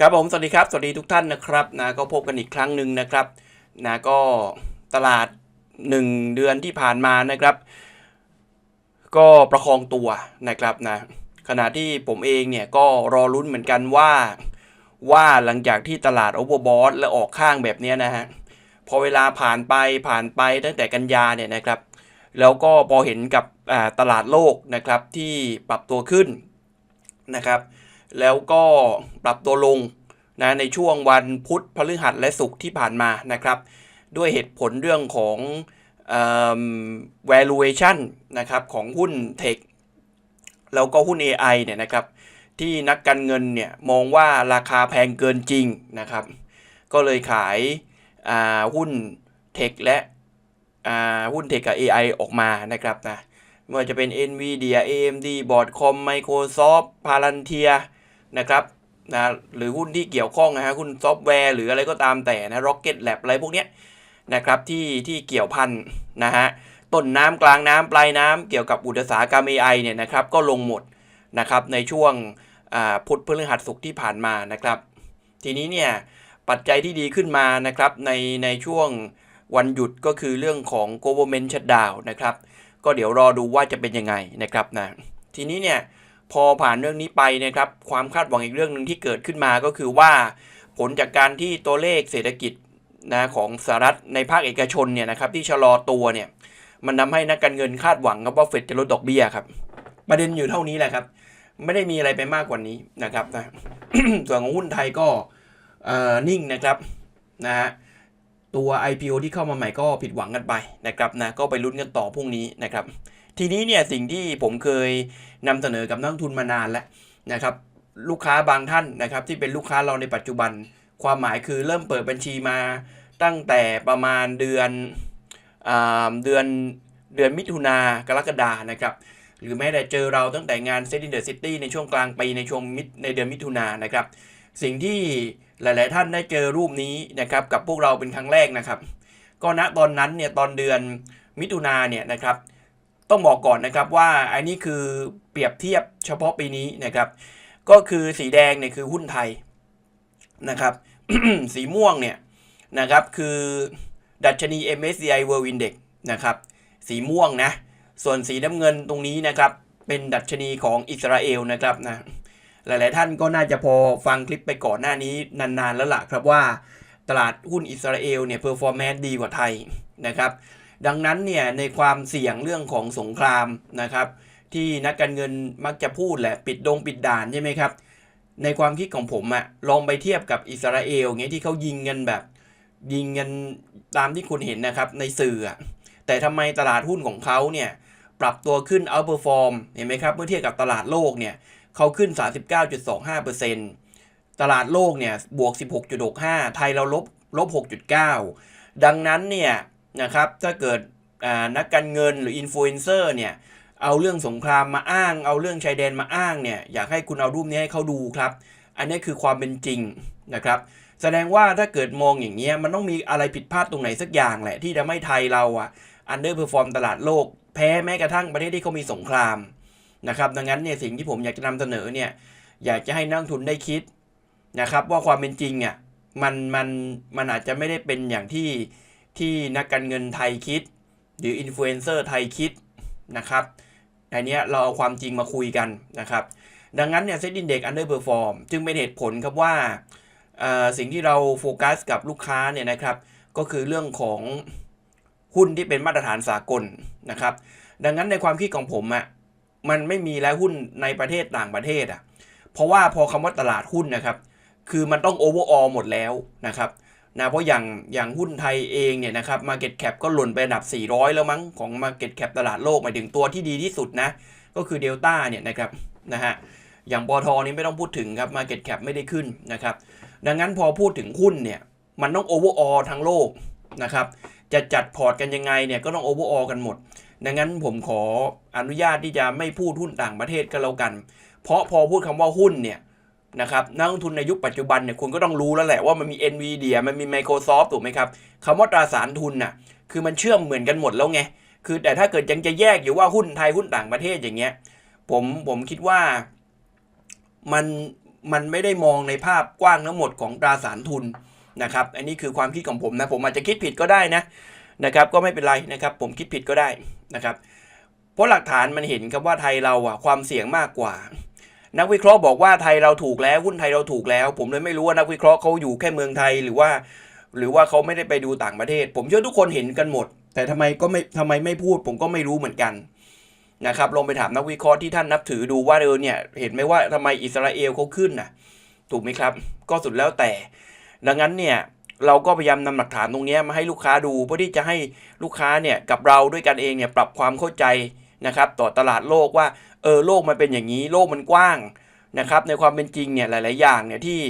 ครับผม สวัสดีครับ สวัสดีทุกท่านนะครับนะก็พบกันอีกครั้งหนึ่งนะครับนะก็ตลาด 1 เดือนที่ผ่านมานะครับ ก็ประคองตัวนะครับนะขณะที่ผมเองเนี่ยก็รอลุ้นเหมือนกันว่าว่าหลังจากที่ตลาดโอเวอร์บอทและออกข้างแบบนี้นะฮะพอเวลาผ่านไปผ่านไปตั้งแต่กันยาเนี่ยนะครับ แล้วก็พอเห็นกับตลาดโลกนะครับที่ปรับตัวขึ้นนะครับ แล้วก็ปรับตัวลงนะในช่วงวันพุธพฤหัสและศุกร์ที่ผ่านมานะครับ ด้วยเหตุผลเรื่องของเอิ่ม valuation นะครับของหุ้นเทคแล้วก็หุ้น AI เนี่ยนะครับ ที่นักการเงินเนี่ยมองว่าราคาแพงเกินจริงนะครับ ก็เลยขายาหุ้นเทคและหุ้นเทคกับ AI ออกมานะครับนะไม่ว่าจะเป็น NVIDIA AMD Broadcom Microsoft Palantir นะครับนะหรือหุ้นที่เกี่ยวข้องนะฮะหุ้นซอฟต์แวร์หรืออะไรก็ตามแต่นะ Rocket Lab อะไรพวกเนี้ยนะครับที่ที่เกี่ยวพันนะฮะต้นน้ำกลางน้ำปลายน้ำเกี่ยวกับอุตสาหกรรม AI เนี่ยนะครับก็ลงหมดนะครับในช่วงอ่าพุธพฤหัสศุกร์ที่ผ่านมานะครับ ทีนี้เนี่ยปัจจัยที่ดีขึ้นมานะครับในในช่วงวันหยุดก็คือเรื่องของ government shutdown นะครับ ก็เดี๋ยวรอดูว่าจะเป็นยังไงนะครับนะทีนี้เนี่ย พอผ่านเรื่องนี้ไปนะครับความคาดหวังอีกเรื่องหนึ่งที่เกิดขึ้นมาก็คือว่า ผลจากการที่ตัวเลขเศรษฐกิจนะของสหรัฐในภาคเอกชนเนี่ยนะครับที่ชะลอตัวเนี่ยมันทำให้นักการเงินคาดหวังครับว่าเฟดจะลดดอกเบี้ยครับ ประเด็นอยู่เท่านี้แหละครับ ไม่ได้มีอะไรไปมากกว่านี้นะครับนะส่วนของหุ้นไทยก็นิ่งนะครับนะฮะตัว IPO ที่เข้ามาใหม่ก็ผิดหวังกันไปนะครับนะก็ไปลุ้นกันต่อพรุ่งนี้นะครับ ทีนี้เนี่ยสิ่งที่ผมเคย นำเสนอกับนักลงทุนมานานแล้วนะครับลูกค้าบางท่านนะครับที่เป็นลูกค้าเราในปัจจุบัน ความหมายคือเริ่มเปิดบัญชีมาตั้งแต่ประมาณเดือนอเดือนเดือนมิถุนากรกฎานะครับหรือแม้แต่เจอเราตั้งแต่งานเซ s e t in the City ในช่วงกลางปีในช่วงมิในเดือนมิถุนานนะครับ สิ่งที่หลาย ๆ ท่านได้เจอรูปนี้นะครับกับพวกเราเป็นครั้งแรกนะครับ ก็ณตอนนั้นเนี่ยตอนเดือนมิถุนาเนี่ยนะครับ ต้องบอกก่อนนะครับว่าอันนี้คือเปรียบเทียบเฉพาะปีนี้นะครับ ก็คือสีแดงเนี่ยคือหุ้นไทยนะครับ สีม่วงเนี่ยนะครับคือดัชนี MSCI World Index นะครับสีม่วงนะส่วนสีน้ำเงินตรงนี้นะครับ เป็นดัชนีของอิสราเอลนะครับนะหลาย ๆ ท่านก็น่าจะพอฟังคลิปไปก่อนหน้านี้นาน ๆ แล้วล่ะครับว่าตลาดหุ้นอิสราเอลเนี่ยเพอร์ฟอร์แมนซ์ดีกว่าไทยนะครับ ดังนั้นเนี่ยในความเสี่ยงเรื่องของสงครามนะครับ ที่นักการเงินมักจะพูดแหละปิดดงปิดด่านใช่ไหมครับ ในความคิดของผมอะลองไปเทียบกับอิสราเอลเงี้ยที่เขายิงกันแบบ ยิงกันตามที่คุณเห็นนะครับในสื่ออะแต่ทำไมตลาดหุ้นของเขาเนี่ยปรับตัวขึ้นเอาเปอร์ฟอร์มเห็นไหมครับเมื่อเทียบกับตลาดโลกเนี่ยเขาขึ้น 39.25%ตลาดโลกเนี่ยบวก 16.65 ไทยเราลบลบ 6.9 ดังนั้นเนี่ย นะครับถ้าเกิดนักการเงินหรืออินฟลูเอนเซอร์เนี่ยเอาเรื่องสงครามมาอ้าง เอาเรื่องชายแดนมาอ้างเนี่ยอยากให้คุณเอารูปนี้ให้เขาดูครับ อันนี้คือความเป็นจริงนะครับแสดงว่าถ้าเกิดมองอย่างเงี้ยมันต้องมีอะไรผิดพลาดตรงไหนสักอย่างแหละ ที่ทำให้ไทยเราอะอันเดอร์เพอร์ฟอร์มตลาดโลก แพ้แม้กระทั่งประเทศที่เขามีสงครามนะครับดังนั้นเนี่ยสิ่งที่ผมอยากจะนำเสนอเนี่ยอยากจะให้นักทุนได้คิดนะครับว่าความเป็นจริงอะมันมันมันอาจจะไม่ได้เป็นอย่างที่ ที่นักการเงินไทยคิด หรืออินฟลูเอนเซอร์ไทยคิดนะครับอันนี้เราเอาความจริงมาคุยกันนะครับ ดังนั้นเนี่ยเซ็ตอินเด็กอันเดอร์เพอร์ฟอร์มจึงเป็นเหตุผลครับว่าสิ่งที่เราโฟกัสกับลูกค้าเนี่ยนะครับ ก็คือเรื่องของหุ้นที่เป็นมาตรฐานสากลนะครับ ดังนั้นในความคิดของผมอะมันไม่มีแล้วหุ้นในประเทศต่างประเทศอะเพราะว่าพอคำว่าตลาดหุ้นนะครับ คือมันต้องโอเวอร์ออลหมดแล้วนะครับ นะเพราะอย่างอย่างหุ้นไทยเองเนี่ยนะครับ Market Cap ก็หล่นไปอันดับ 400 แล้วมั้งของ Market Cap ตลาดโลกหมายถึงตัวที่ดีที่สุดนะ ก็คือเดลต้าเนี่ยนะครับนะฮะอย่างปอทอนี่ไม่ต้องพูดถึงครับ Market Cap ไม่ได้ขึ้นนะครับ ดังนั้นพอพูดถึงหุ้นเนี่ย มันต้องโอเวอร์ออลทั้งโลกนะครับ จะจัดพอร์ตกันยังไงเนี่ยก็ต้องโอเวอร์ออลกันหมด ดังนั้นผมขออนุญาตที่จะไม่พูดหุ้นต่างประเทศก็แล้วกัน เพราะพอพูดคำว่าหุ้นเนี่ย นะครับนักลงทุนในยุคปัจจุบันเนี่ยคุณก็ต้องรู้แล้วแหละว่ามันมี NVIDIA มันมี Microsoft ถูกไหมครับคำว่าตราสารทุนน่ะคือมันเชื่อมเหมือนกันหมดแล้วไง คือแต่ถ้าเกิดยังจะแยกอยู่ว่าหุ้นไทยหุ้นต่างประเทศอย่างเงี้ยผมผมคิดว่ามันมันไม่ได้มองในภาพกว้างทั้งหมดของตราสารทุนนะครับอันนี้คือความคิดของผมนะผมอาจจะคิดผิดก็ได้นะนะครับก็ไม่เป็นไรนะครับผมคิดผิดก็ได้นะครับเพราะหลักฐานมันเห็นครับว่าไทยเราอะความเสี่ยงมากกว่า นักวิเคราะห์บอกว่าไทยเราถูกแล้วหุ้นไทยเราถูกแล้ว ผมเลยไม่รู้ว่านักวิเคราะห์เขาอยู่แค่เมืองไทยหรือว่า หรือว่าเขาไม่ได้ไปดูต่างประเทศ ผมเชื่อทุกคนเห็นกันหมด แต่ทำไมก็ไม่ทำไมไม่พูด ผมก็ไม่รู้เหมือนกันนะครับลองไปถามนักวิเคราะห์ที่ท่านนับถือดูว่าเออเนี่ยเห็นไหมว่าทำไมอิสราเอลเขาขึ้นน่ะถูกไหมครับ ก็สุดแล้วแต่ ดังนั้นเนี่ยเราก็พยายามนำหลักฐานตรงนี้มาให้ลูกค้าดูเพื่อที่จะให้ลูกค้าเนี่ยกับเราด้วยกันเองเนี่ยปรับความเข้าใจนะครับต่อตลาดโลกว่า เออโลกมันเป็นอย่างนี้โลกมันกว้างนะครับ ในความเป็นจริงเนี่ยหลาย ๆ อย่างเนี่ยที่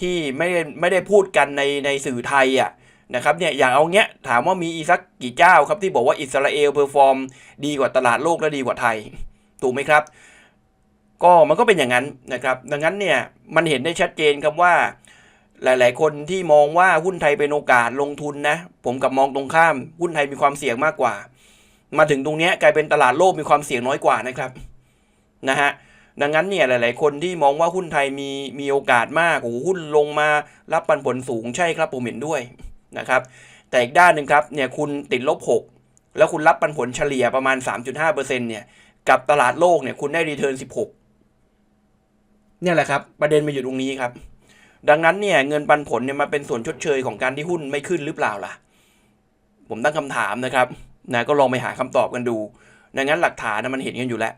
ที่ไม่ได้ไม่ได้พูดกันในในสื่อไทยอะนะครับเนี่ยอย่างเอาเงี้ยถามว่ามีอีสักกี่เจ้าครับที่บอกว่าอิสราเอลเพอร์ฟอร์มดีกว่าตลาดโลกและดีกว่าไทย ถูกไหมครับ ก็มันก็เป็นอย่างนั้นนะครับ ดังนั้นเนี่ยมันเห็นได้ชัดเจนครับว่า หลาย ๆ คนที่มองว่าหุ้นไทยเป็นโอกาสลงทุนนะ ผมกับมองตรงข้ามหุ้นไทยมีความเสี่ยงมากกว่า มาถึงตรงเนี้ยกลายเป็นตลาดโลกมีความเสี่ยงน้อยกว่านะครับ นะฮะดังนั้นเนี่ยหลาย ๆ คนที่มองว่าหุ้นไทยมีมีโอกาสมากโอ้หุ้นลงมารับปันผลสูงใช่ครับผมเห็นด้วยนะครับแต่อีกด้านหนึ่งครับเนี่ยคุณติดลบ 6 แล้วคุณรับปันผลเฉลี่ยประมาณ 3.5%เนี่ยกับตลาดโลกเนี่ยคุณได้รีเทิร์น 16 เนี่ยแหละครับ ประเด็นมาอยู่ตรงนี้ครับ ดังนั้นเนี่ยเงินปันผลเนี่ยมาเป็นส่วนชดเชยของการที่หุ้นไม่ขึ้นหรือเปล่าล่ะ ผมตั้งคำถามนะครับนะก็ลองไปหาคำตอบกันดูดังนั้นหลักฐานมันเห็นกันอยู่แล้ว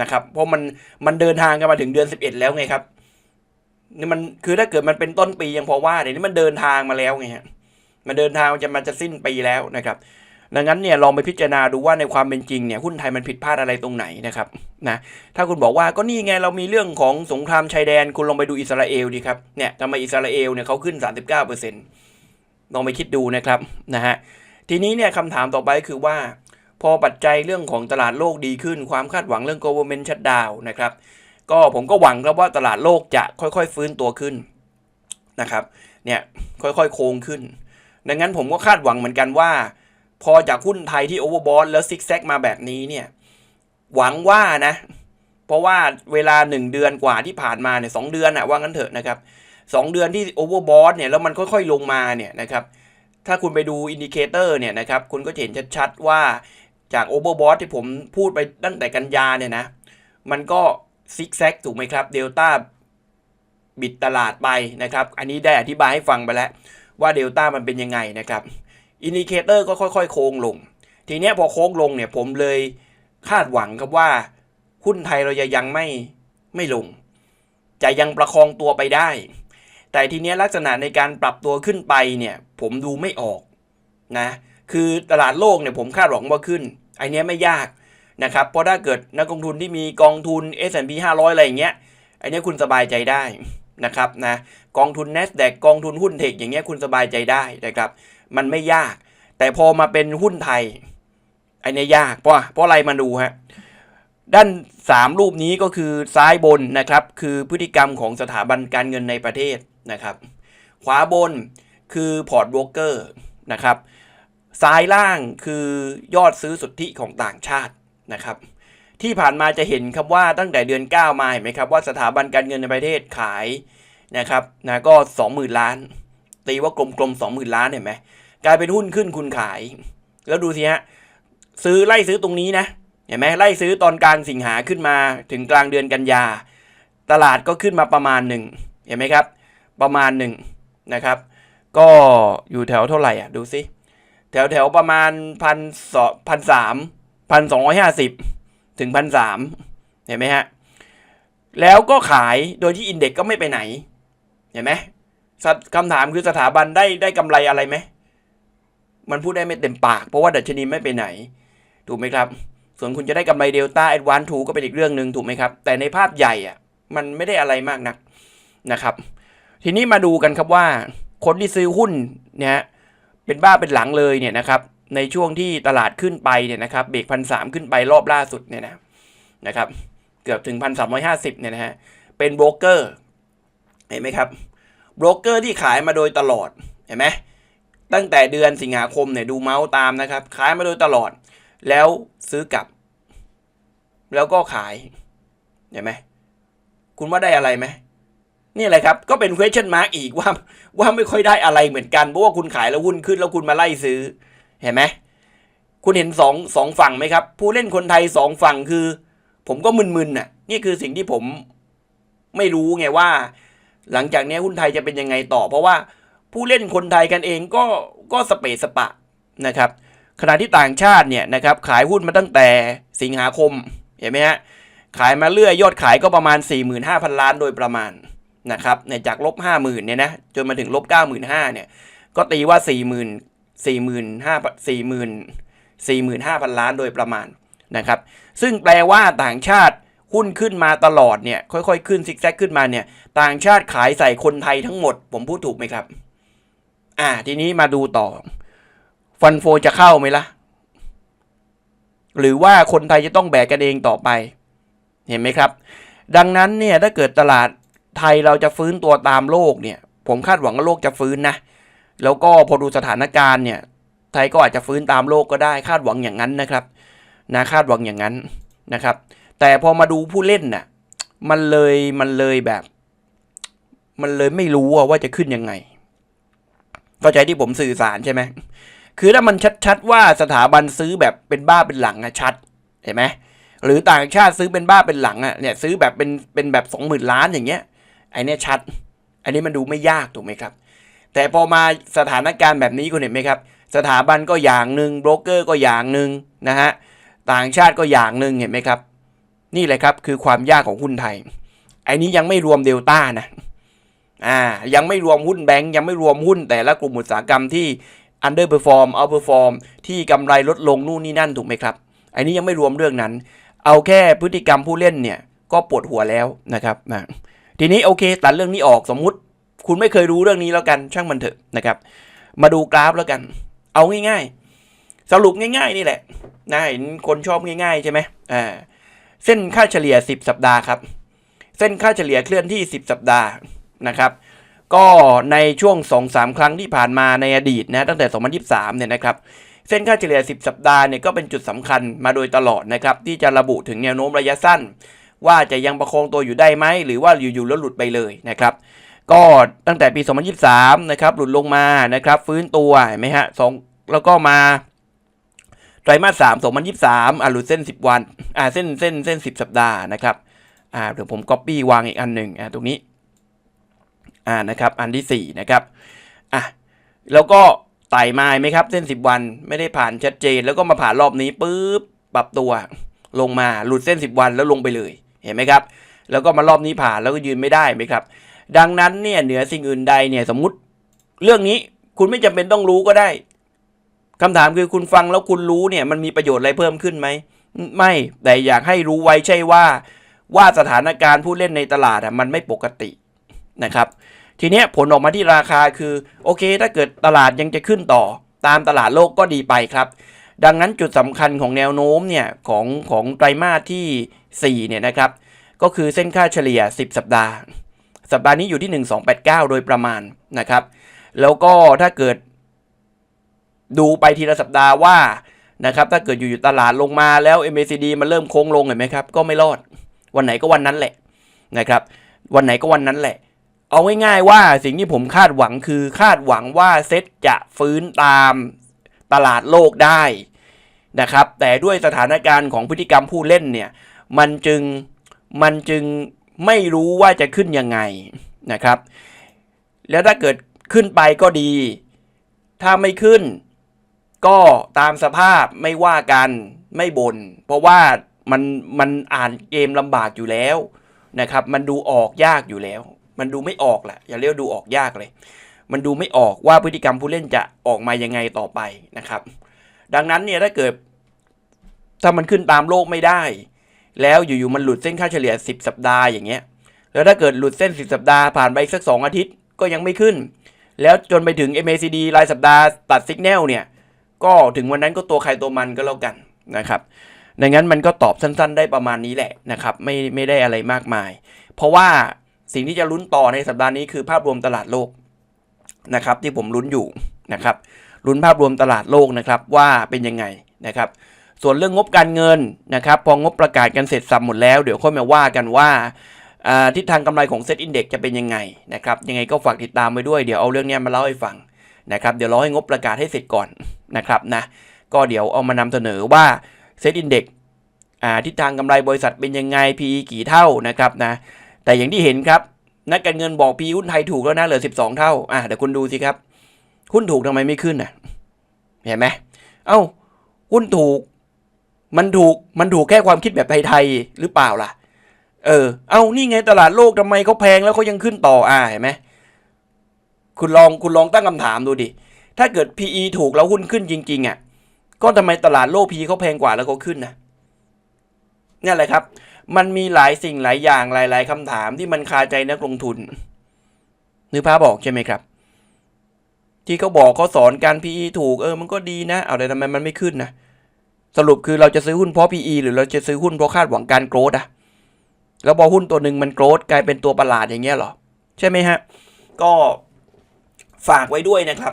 นะครับ เพราะมันมันเดินทางกันมาถึงเดือน 11 แล้วไงครับนี่มันคือถ้าเกิดมันเป็นต้นปียังพอว่าเดี๋ยวนี้มันเดินทางมาแล้วไงฮะมันเดินทางจะมันจะสิ้นปีแล้วนะครับ ดังนั้นเนี่ยลองไปพิจารณาดูว่าในความเป็นจริงเนี่ยหุ้นไทยมันผิดพลาดอะไรตรงไหนนะครับนะถ้าคุณบอกว่าก็นี่ไงเรามีเรื่องของสงครามชายแดน คุณลองไปดูอิสราเอลดีครับเนี่ยทำไมอิสราเอลเนี่ยเขาขึ้น 39%ลองไปคิดดูนะครับนะฮะทีนี้เนี่ยคำถามต่อไปคือว่า พอปัจจัยเรื่องของตลาดโลกดีขึ้น ความคาดหวังเรื่อง government shutdown นะครับ ก็ผมก็หวังครับว่าตลาดโลกจะค่อยๆ ฟื้นตัวขึ้นนะครับ เนี่ยค่อยๆ โค้งขึ้น ดังนั้นผมก็คาดหวังเหมือนกันว่า พอจากหุ้นไทยที่โอเวอร์บอทแล้วซิกแซกมาแบบนี้เนี่ย หวังว่านะ เพราะว่าเวลา 1 เดือนกว่าที่ผ่านมาเนี่ยสเดือนอะว่างั้นเถอะนะครับสเดือนที่โอเวอร์บอทเนี่ยแล้วมันค่อยๆ ลงมาเนี่ยนะครับถ้าคุณไปดูอินดิเคเตอร์เนี่ยนะครับ คุณก็จะเห็นชัดๆว่า จากโอเวอร์บอทที่ผมพูดไปตั้งแต่กันยาเนี่ยนะ มันก็ซิกแซกถูกไหมครับเดลต้าบิดตลาดไปนะครับ อันนี้ได้อธิบายให้ฟังไปแล้ว ว่าเดลต้ามันเป็นยังไงนะครับอินดิเคเตอร์ก็ค่อยๆ โค้งลง ทีเนี้ยพอโค้งลงเนี่ยผมเลยคาดหวังครับว่า หุ้นไทยเราจะยังไม่ไม่ลง จะยังประคองตัวไปได้ แต่ทีเนี้ยลักษณะในการปรับตัวขึ้นไปเนี่ยผมดูไม่ออกนะคือตลาดโลกเนี่ยผมคาดหวังว่าขึ้น ไอเนี้ยไม่ยากนะครับเพราะถ้าเกิดนักลงทุนที่มีกองทุน S&P 500 อะไรอย่างเงี้ยไอเนี้ยคุณสบายใจได้นะครับนะกองทุน NASDAQ กองทุนหุ้นเทคอย่างเงี้ยคุณสบายใจได้นะครับ มันไม่ยาก แต่พอมาเป็นหุ้นไทยไอเนี้ยยากเพราะเพราะอะไรมาดูฮะด้าน 3 รูปนี้ก็คือซ้ายบนนะครับ คือพฤติกรรมของสถาบันการเงินในประเทศนะครับ ขวาบนคือพอร์ตโบรกเกอร์นะครับ ซ้ายล่างคือยอดซื้อสุทธิของต่างชาตินะครับ ที่ผ่านมาจะเห็นครับว่าตั้งแต่เดือน 9 มาเห็นไหมครับว่าสถาบันการเงินในประเทศขายนะครับนะก็ 20,000 ล้าน ตีว่ากลมๆ20,000 ล้านเห็นไหมกลายเป็นหุ้นขึ้นคุณขาย แล้วดูสิฮะซื้อไล่ซื้อตรงนี้นะเห็นไหมไล่ซื้อตอนกลางสิงหาขึ้นมาถึงกลางเดือนกันยา ตลาดก็ขึ้นมาประมาณหนึ่งเห็นไหมครับ ประมาณหนึ่งนะครับ ก็อยู่แถวเท่าไหร่อะดูสิ แถวแถวประมาณพันสองพันสามพันสองร้อยห้าสิบถึงพันสามเห็นไหมฮะ แล้วก็ขายโดยที่อินเด็กก็ไม่ไปไหน เห็นไหมคำถามคือสถาบันได้ได้กำไรอะไรไหม มันพูดได้ไม่เต็มปาก เพราะว่าดัชนีไม่ไปไหน ถูกไหมครับ ส่วนคุณจะได้กำไรเดลต้าแอดวานทูก็เป็นอีกเรื่องหนึ่งถูกไหมครับ แต่ในภาพใหญ่อะมันไม่ได้อะไรมากนักนะครับ ทีนี้มาดูกันครับว่าคนที่ซื้อหุ้นเนี่ย เป็นบ้าเป็นหลังเลยเนี่ยนะครับในช่วงที่ตลาดขึ้นไปเนี่ยนะครับเบรกพันสามขึ้นไปรอบล่าสุดเนี่ยนะนะครับ เกือบถึงพันสามร้อยห้าสิบเนี่ยนะฮะเป็นโบรกเกอร์เห็นไหมครับโบรกเกอร์ที่ขายมาโดยตลอดเห็นไหมตั้งแต่เดือนสิงหาคมเนี่ยดูเมาส์ตามนะครับ ขายมาโดยตลอด แล้วซื้อกลับ แล้วก็ขายเห็นไหมคุณว่าได้อะไรไหม นี่แหละครับ ก็เป็น question mark อีกว่าว่าไม่ค่อยได้อะไรเหมือนกัน เพราะว่าคุณขายแล้วหุ้นขึ้นแล้วคุณมาไล่ซื้อ เห็นไหมคุณเห็นสองสองฝั่งไหมครับ ผู้เล่นคนไทยสองฝั่งคือ ผมก็มึนๆน่ะ นี่คือสิ่งที่ผมไม่รู้ไงว่า หลังจากนี้หุ้นไทยจะเป็นยังไงต่อ เพราะว่าผู้เล่นคนไทยกันเองก็ก็สเปซสปะนะครับ ขณะที่ต่างชาติเนี่ยนะครับขายหุ้นมาตั้งแต่สิงหาคมเห็นไหมฮะขายมาเรื่อยยอดขายก็ประมาณ 45,000 ล้านโดยประมาณ นะครับเนี่ยจากลบ50,000เนี่ยนะจนมาถึงลบ95,000เนี่ยก็ตีว่า40,000 45,000 40,000 45,000ล้านโดยประมาณนะครับ ซึ่งแปลว่าต่างชาติหุ้นขึ้นมาตลอดเนี่ยค่อยๆ ขึ้นซิกแซกขึ้นมาเนี่ยต่างชาติขายใส่คนไทยทั้งหมด ผมพูดถูกไหมครับ อ่าทีนี้มาดูต่อ ฟันโฟจะเข้าไหมล่ะ หรือว่าคนไทยจะต้องแบกกันเองต่อไป เห็นไหมครับ ดังนั้นเนี่ยถ้าเกิดตลาด ไทยเราจะฟื้นตัวตามโลกเนี่ย ผมคาดหวังว่าโลกจะฟื้นนะ แล้วก็พอดูสถานการณ์เนี่ย ไทยก็อาจจะฟื้นตามโลกก็ได้ คาดหวังอย่างนั้นนะครับนะคาดหวังอย่างนั้นนะครับ แต่พอมาดูผู้เล่นน่ะมันเลยมันเลยแบบ มันเลยไม่รู้ว่าจะขึ้นยังไงเข้าใจที่ผมสื่อสารใช่ไหมคือถ้ามันชัดๆว่าสถาบันซื้อแบบเป็นบ้าเป็นหลังอะชัดเห็นไหมหรือต่างชาติซื้อเป็นบ้าเป็นหลังอะเนี่ยซื้อแบบเป็นเป็นแบบสองหมื่นล้านอย่างเงี้ย ไอเนี้ยชัด อันนี้มันดูไม่ยากถูกไหมครับ แต่พอมาสถานการณ์แบบนี้คุณเห็นไหมครับ สถาบันก็อย่างหนึ่งโบรกเกอร์ก็อย่างหนึ่งนะฮะต่างชาติก็อย่างหนึ่งเห็นไหมครับ นี่แหละครับคือความยากของหุ้นไทยไอ้นี้ยังไม่รวมเดลต้านะอ่ายังไม่รวมหุ้นแบงก์ยังไม่รวมหุ้นแต่ละกลุ่มอุตสาหกรรมที่ underperform outperform ที่กำไรลดลงนู่นนี่นั่นถูกไหมครับอันนี้ยังไม่รวมเรื่องนั้น เอาแค่พฤติกรรมผู้เล่นเนี่ยก็ปวดหัวแล้วนะครับนะ ทีนี้โอเคตัดเรื่องนี้ออกสมมุติ คุณไม่เคยรู้เรื่องนี้แล้วกันช่างมันเถอะนะครับ มาดูกราฟแล้วกัน เอาง่ายๆ สรุปง่าย ๆ นี่แหละนะเห็นคนชอบง่ายๆใช่ไหมอ่าเส้นค่าเฉลี่ย 10 สัปดาห์ครับ เส้นค่าเฉลี่ยเคลื่อนที่ 10 สัปดาห์นะครับ ก็ในช่วง 2-3 ครั้งที่ผ่านมาในอดีตนะตั้งแต่ 2023 เนี่ยนะครับเส้นค่าเฉลี่ย 10 สัปดาห์เนี่ยก็เป็นจุดสำคัญมาโดยตลอดนะครับที่จะระบุถึงแนวโน้มระยะสั้น ว่าจะยังประคองตัวอยู่ได้ไหม หรือว่าอยู่ๆแล้วหลุดไปเลยนะครับ ก็ตั้งแต่ปี 2023 นะครับ หลุดลงมานะครับ ฟื้นตัวเห็นไหมฮะสองแล้วก็มาไตรมาส3 2023อะหลุดเส้น10วันอ่าเส้นเส้นเส้น10สัปดาห์นะครับอ่าเดี๋ยวผมก๊อปปี้วางอีกอันหนึ่งอ่าตรงนี้อ่านะครับ อันที่4นะครับอะแล้วก็ไต่มาไหมครับ เส้น10วันไม่ได้ผ่านชัดเจน แล้วก็มาผ่านรอบนี้ปุ๊บปรับตัวลงมาหลุดเส้น10วันแล้วลงไปเลย เห็นไหมครับ แล้วก็มารอบนี้ผ่านแล้วก็ยืนไม่ได้ไหมครับ ดังนั้นเนี่ยเหนือสิ่งอื่นใดเนี่ยสมมุติเรื่องนี้คุณไม่จำเป็นต้องรู้ก็ได้คำถามคือคุณฟังแล้วคุณรู้เนี่ยมันมีประโยชน์อะไรเพิ่มขึ้นไหม ไม่ แต่อยากให้รู้ไว้ใช่ว่าว่าสถานการณ์ผู้เล่นในตลาดอะมันไม่ปกตินะครับ ทีเนี้ยผลออกมาที่ราคาคือ โอเค ถ้าเกิดตลาดยังจะขึ้นต่อ ตามตลาดโลกก็ดีไปครับ ดังนั้นจุดสำคัญของแนวโน้มเนี่ยของของไตรมาสที่ 4 เนี่ยนะครับ ก็คือเส้นค่าเฉลี่ย 10 สัปดาห์ สัปดาห์นี้อยู่ที่ 1289 โดยประมาณนะครับ แล้วก็ถ้าเกิดดูไปทีละสัปดาห์ว่านะครับถ้าเกิดอยู่ๆตลาดลงมาแล้ว MACD มันเริ่มโค้งลงเห็นไหมครับ ก็ไม่รอด วันไหนก็วันนั้นแหละนะครับ วันไหนก็วันนั้นแหละ เอาง่ายๆว่าสิ่งที่ผมคาดหวังคือคาดหวังว่าเซ็ตจะฟื้นตาม ตลาดโลกได้นะครับ แต่ด้วยสถานการณ์ของพฤติกรรมผู้เล่นเนี่ย มันจึงมันจึงไม่รู้ว่าจะขึ้นยังไงนะครับ แล้วถ้าเกิดขึ้นไปก็ดี ถ้าไม่ขึ้น ก็ตามสภาพไม่ว่ากันไม่บน่นเพราะว่ามันมันอ่านเกมลำบากอยู่แล้วนะครับ มันดูออกยากอยู่แล้ว มันดูไม่ออกแหละอย่าเรียกดูออกยากเลย มันดูไม่ออกว่าพฤติกรรมผู้เล่นจะออกมายังไงต่อไปนะครับ ดังนั้นเนี่ยถ้าเกิด ถ้ามันขึ้นตามโลกไม่ได้ แล้วอยู่ๆมันหลุดเส้นค่าเฉลี่ย 10 สัปดาห์อย่างเงี้ย แล้วถ้าเกิดหลุดเส้น 10 สัปดาห์ผ่านไปอีกสัก 2 อาทิตย์ก็ยังไม่ขึ้น แล้วจนไปถึง MACD รายสัปดาห์ตัดสัญญาณเนี่ยก็ถึงวันนั้นก็ตัวใครตัวมันก็แล้วกันนะครับดังนั้นมันก็ตอบสั้นๆ ได้ประมาณนี้แหละนะครับไม่ไม่ได้อะไรมากมาย เพราะว่าสิ่งที่จะลุ้นต่อในสัปดาห์นี้คือภาพรวมตลาดโลก นะครับที่ผมลุ้นอยู่นะครับลุ้นภาพรวมตลาดโลกนะครับว่าเป็นยังไงนะครับ ส่วนเรื่องงบการเงินนะครับพองบประกาศกันเสร็จสับหมดแล้วเดี๋ยวค่อยมาว่ากันว่าทิศทางกำไรของเซ็ตอินเด็กจะเป็นยังไงนะครับยังไงก็ฝากติดตามไว้ด้วยเดี๋ยวเอาเรื่องนี้มาเล่าให้ฟังนะครับเดี๋ยวรอให้งบประกาศให้เสร็จก่อนนะครับนะก็เดี๋ยวเอามานำเสนอว่าเซ็ตอินเด็กอ่าทิศทางกำไรบริษัทเป็นยังไง PE กี่เท่านะครับนะแต่อย่างที่เห็นครับ นักการเงินบอก PE หุ้นไทยถูกแล้วนะเหลือ 12 เท่า อะเดี๋ยวคุณดูสิครับ หุ้นถูกทำไมไม่ขึ้นน่ะ เห็นไหมเอ้า หุ้นถูก มันถูก มันถูกแค่ความคิดแบบไทยๆหรือเปล่าล่ะ เออ เอานี่ไงตลาดโลกทำไมเขาแพงแล้วเขายังขึ้นต่อ อ่า เห็นไหมคุณลอง คุณลองตั้งคำถามดูดิ ถ้าเกิด PE ถูกแล้วหุ้นขึ้นจริง ๆ อะ ก็ทำไมตลาดโลก PE เขาแพงกว่าแล้วเขาขึ้นนะนี่แหละครับ มันมีหลายสิ่งหลายอย่างหลาย ๆคำถามที่มันคาใจนักลงทุนนึกภาพบอกใช่ไหมครับ ที่เขาบอกเขาสอนการ PE ถูกเออมันก็ดีนะ เอาแต่ทำไมมันไม่ขึ้นนะสรุปคือเราจะซื้อหุ้นเพราะ PE หรือเราจะซื้อหุ้นเพราะคาดหวังการโกรธอะแล้วพอหุ้นตัวหนึ่งมันโกรธกลายเป็นตัวประหลาดอย่างเงี้ยหรอ ใช่ไหมฮะ ก็ฝากไว้ด้วยนะครับ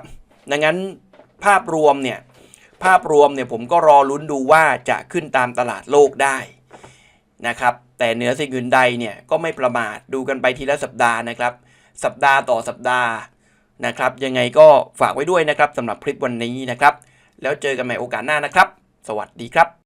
ดังนั้นภาพรวมเนี่ย ภาพรวมเนี่ยผมก็รอลุ้นดูว่าจะขึ้นตามตลาดโลกได้ นะครับแต่เหนือสิ่งอื่นใดเนี่ยก็ไม่ประมาทดูกันไปทีละสัปดาห์นะครับ สัปดาห์ต่อสัปดาห์นะครับยังไงก็ฝากไว้ด้วยนะครับสำหรับคลิปวันนี้นะครับ แล้วเจอกันใหม่โอกาสหน้านะครับ สวัสดีครับ